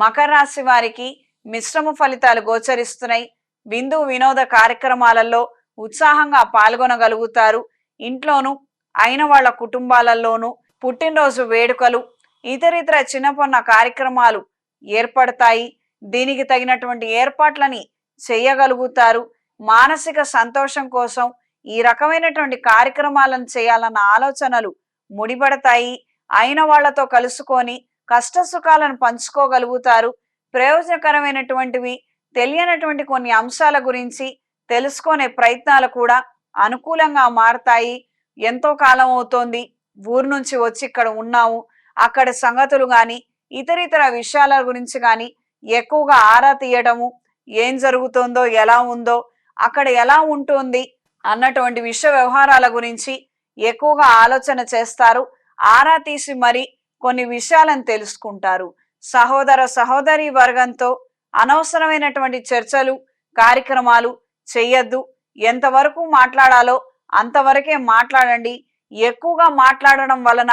మకర రాశి వారికి మిశ్రమ ఫలితాలు గోచరిస్తున్నాయి. విందు వినోద కార్యక్రమాలలో ఉత్సాహంగా పాల్గొనగలుగుతారు. ఇంట్లోనూ అయిన వాళ్ళ కుటుంబాలలోనూ పుట్టినరోజు వేడుకలు ఇతరితర చిన్నపొన్న కార్యక్రమాలు ఏర్పడతాయి. దీనికి తగినటువంటి ఏర్పాట్లని చేయగలుగుతారు. మానసిక సంతోషం కోసం ఈ రకమైనటువంటి కార్యక్రమాలను చేయాలన్న ఆలోచనలు ముడిపడతాయి. అయిన వాళ్ళతో కలుసుకొని కష్ట సుఖాలను పంచుకోగలుగుతారు. ప్రయోజనకరమైనటువంటివి తెలియనటువంటి కొన్ని అంశాల గురించి తెలుసుకునే ప్రయత్నాలు కూడా అనుకూలంగా మారతాయి. ఎంతో కాలం అవుతోంది. ఊరు నుంచి వచ్చి ఇక్కడ ఉన్నాము. అక్కడ సంగతులు కానీ ఇతరితర విషయాల గురించి కానీ ఎక్కువగా ఆరా తీయడము ఏం జరుగుతుందో ఎలా ఉందో అక్కడ ఎలా ఉంటుంది అన్నటువంటి విషయ వ్యవహారాల గురించి ఎక్కువగా ఆలోచన చేస్తారు. ఆరా తీసి మరి కొన్ని విషయాలను తెలుసుకుంటారు. సహోదర సహోదరి వర్గంతో అనవసరమైనటువంటి చర్చలు కార్యక్రమాలు చెయ్యొద్దు ఎంతవరకు మాట్లాడాలో అంతవరకే మాట్లాడండి. ఎక్కువగా మాట్లాడడం వలన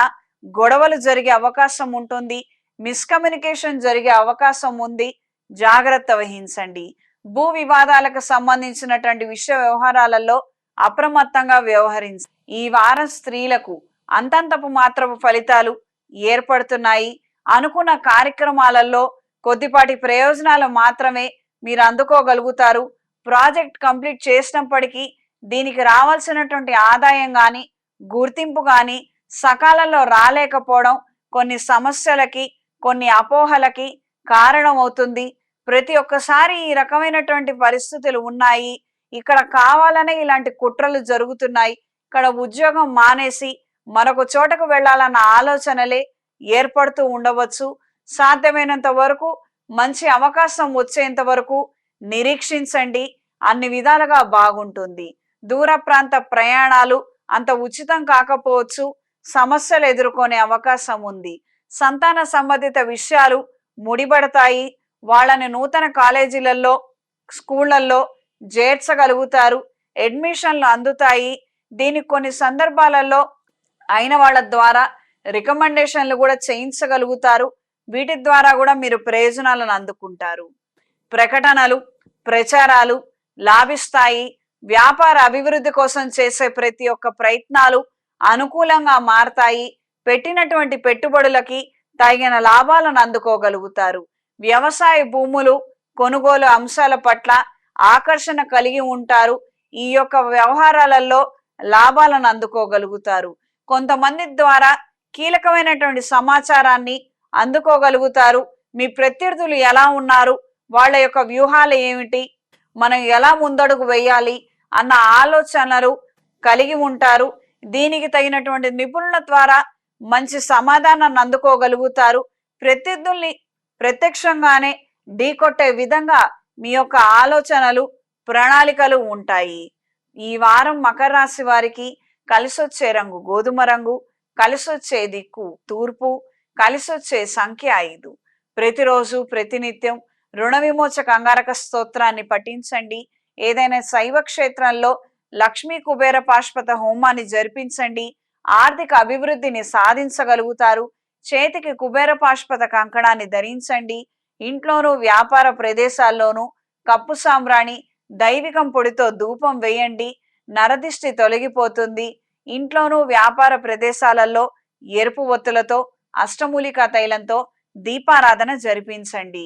గొడవలు జరిగే అవకాశం ఉంటుంది. మిస్కమ్యూనికేషన్ జరిగే అవకాశం ఉంది. జాగ్రత్త వహించండి. భూ వివాదాలకు సంబంధించినటువంటి విషయ వ్యవహారాలలో అప్రమత్తంగా వ్యవహరించ ఈ వారం స్త్రీలకు అంతంతపు మాత్రపు ఫలితాలు ఏర్పడుతున్నాయి. అనుకున్న కార్యక్రమాలలో కొద్దిపాటి ప్రయోజనాలు మాత్రమే మీరు అందుకోగలుగుతారు. ప్రాజెక్ట్ కంప్లీట్ చేసినప్పటికీ దీనికి రావాల్సినటువంటి ఆదాయం కానీ గుర్తింపు కానీ సకాలంలో రాలేకపోవడం కొన్ని సమస్యలకి కొన్ని అపోహలకి కారణం అవుతుంది ప్రతి ఒక్కసారి ఈ రకమైనటువంటి పరిస్థితులు ఉన్నాయి. ఇక్కడ కావాలనే ఇలాంటి కుట్రలు జరుగుతున్నాయి. ఇక్కడ ఉద్యోగం మానేసి మరొక చోటకు వెళ్ళాలన్న ఆలోచనలే ఏర్పడుతూ ఉండవచ్చు. సాధ్యమైనంత వరకు మంచి అవకాశం వచ్చేంత వరకు నిరీక్షించండి. అన్ని విధాలుగా బాగుంటుంది. దూర ప్రాంత ప్రయాణాలు అంత ఉచితం కాకపోవచ్చు. సమస్యలు ఎదుర్కొనే అవకాశం ఉంది. సంతాన సంబంధిత విషయాలు ముడిపడతాయి. వాళ్ళని నూతన కాలేజీలలో స్కూళ్ళల్లో చేర్చగలుగుతారు. అడ్మిషన్లు అందుతాయి. దీనికి కొన్ని సందర్భాలలో అయిన వాళ్ళ ద్వారా రికమెండేషన్లు కూడా చేయించగలుగుతారు. వీటి ద్వారా కూడా మీరు ప్రయోజనాలను అందుకుంటారు. ప్రకటనలు ప్రచారాలు లాభిస్తాయి. వ్యాపార అభివృద్ధి కోసం చేసే ప్రతి ఒక్క ప్రయత్నాలు అనుకూలంగా మారతాయి. పెట్టినటువంటి పెట్టుబడులకి తగిన లాభాలను అందుకోగలుగుతారు. వ్యవసాయ భూములు కొనుగోలు అంశాల పట్ల ఆకర్షణ కలిగి ఉంటారు. ఈ యొక్క వ్యవహారాలలో లాభాలను అందుకోగలుగుతారు. కొంతమంది ద్వారా కీలకమైనటువంటి సమాచారాన్ని అందుకోగలుగుతారు. మీ ప్రత్యర్థులు ఎలా ఉన్నారు? వాళ్ళ యొక్క వ్యూహాలు ఏమిటి? మనం ఎలా ముందడుగు వేయాలి? అన్న ఆలోచనలు కలిగి ఉంటారు. దీనికి తగినటువంటి నిపుణుల ద్వారా మంచి సమాధానాన్ని అందుకోగలుగుతారు. ప్రత్యర్థుల్ని ప్రత్యక్షంగానే ఢీకొట్టే విధంగా మీ యొక్క ఆలోచనలు ప్రణాళికలు ఉంటాయి. ఈ వారం మకర రాశి వారికి కలిసొచ్చే రంగు గోధుమ రంగు కలిసొచ్చే దిక్కు తూర్పు కలిసొచ్చే సంఖ్య ఐదు. ప్రతిరోజు ప్రతినిత్యం రుణ విమోచక అంగారక స్తోత్రాన్ని పఠించండి. ఏదైనా శైవ క్షేత్రంలో లక్ష్మీ కుబేర పాష్పత హోమాన్ని జరిపించండి. ఆర్థిక అభివృద్ధిని సాధించగలుగుతారు. చేతికి కుబేర పాష్పత కంకణాన్ని ధరించండి. ఇంట్లోనూ వ్యాపార ప్రదేశాల్లోనూ కప్పు సాంబ్రాణి దైవికం పొడితో ధూపం వేయండి. నరదిష్టి తొలగిపోతుంది. ఇంట్లోనూ వ్యాపార ప్రదేశాలలో ఎరుపు ఒత్తులతో అష్టమూలికా తైలంతో దీపారాధన జరిపించండి.